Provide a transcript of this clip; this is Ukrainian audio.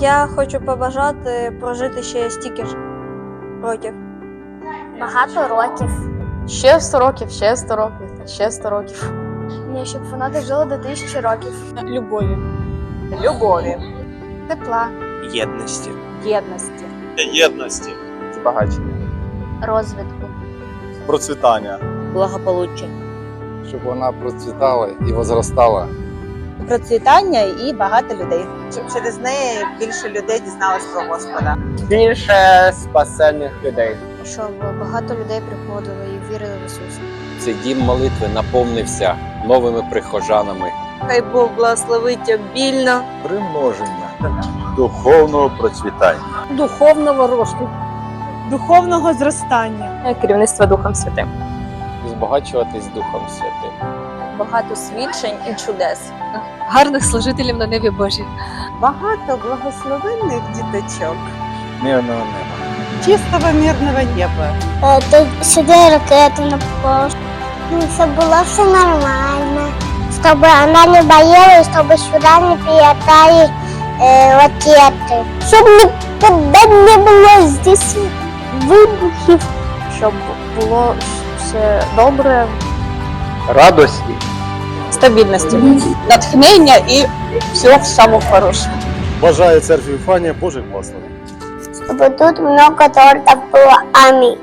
Я хочу побажати прожити ще стільки ж років. Багато років. Ще 100 років, ще 100 років, ще 100 років. Ні, щоб вона дожила до тисячі років. Любові, Любові, Тепла. єдності. єдності, єдності, збагачення, Розвитку. процвітання. благополуччя, щоб вона процвітала і возростала. Процвітання і багато людей. щоб через неї більше людей дізналось про Господа. більше спасенних людей. Щоб багато людей приходили і вірили в Ісуса. Цей дім молитви наповнився новими прихожанами. Хай Бог благословить обільно. Примноження. Духовного процвітання. Духовного росту, духовного зростання. керівництво Духом Святим. Збагачуватись Духом Святим. Багато свідчень і чудес. гарних служителів на небі Божі. Багато благословенних діточок. Мирного неба. Чистого мирного неба. Ти сюди ракету попала. Ну, щоб було все нормально. Щоб вона не і щоб сюди не прилетали е, ракети. Щоб ніколи не було здесь вибухів. Щоб було все добре, Радості. стабільності, натхнення і всього самого хорошого. Бажаю церкві Фанія Божих благословень. Щоб тут много тортов було. Амінь.